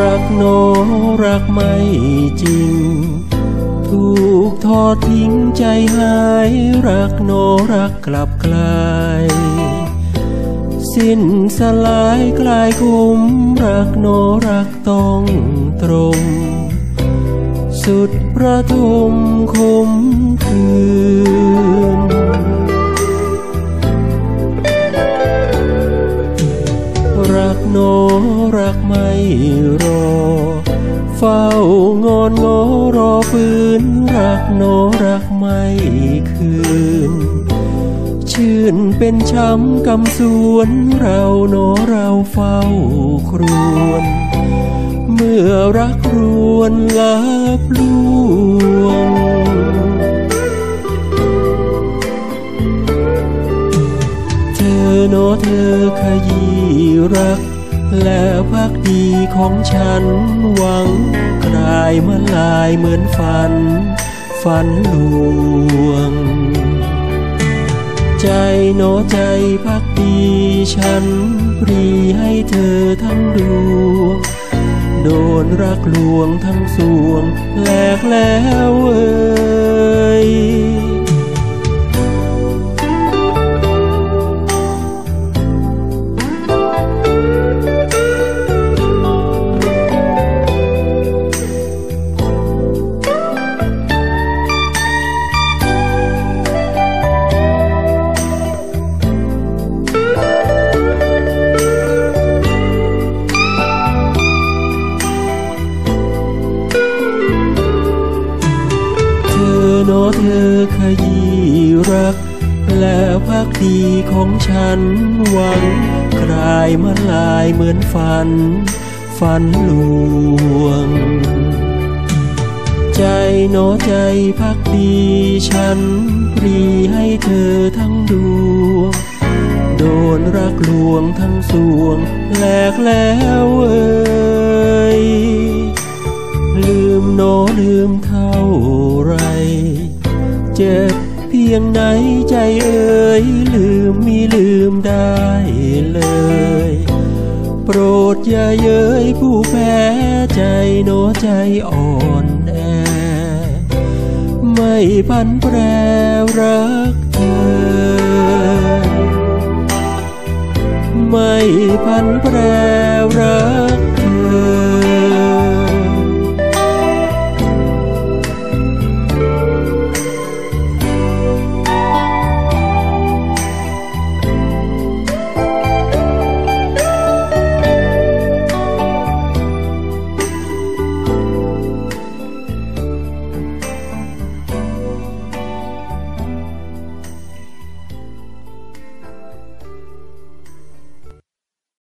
รักโนรักไม่จริง ถูกทอดทิ้งใจหาย รักโนรักกลับกลาย สิ้นสลายกลายคุมรักโนรักต้องตรง สุดประทุมคมคืน รอ เฝ้างอนงอรอฟื้นรักโนรักไม่คืน ชื่นเป็นช้ำกำสวนเราโนเราเฝ้าครวน เมื่อรักรวนลับลวงเธอโนเธอขยี้รัก แล้วพักดีของฉันหวังกลายมาลายเหมือนฝัน ฝันลวง ใจโนใจพักดีฉันปรีให้เธอทั้งดวงโดนรักลวงทั้งสวงแหลกแล้วเอ่ย โนเธอขยี้รัก แล้วพักดีของฉันหวังคลายมาลายเหมือนฝัน ฝันลวง ใจโนใจพักดีฉันปรีให้เธอทั้งดวงโดนรักลวงทั้งสวงแหลกแล้วเอ่ จ็บเพียงไหนใจเอ่ยลืมมีลืมได้เลย โปรดอย่าเย้ยผู้แพ้ใจโนใจอ่อนแอ ไม่พันแปรรักเธอ ไม่พันแปรรักเธอ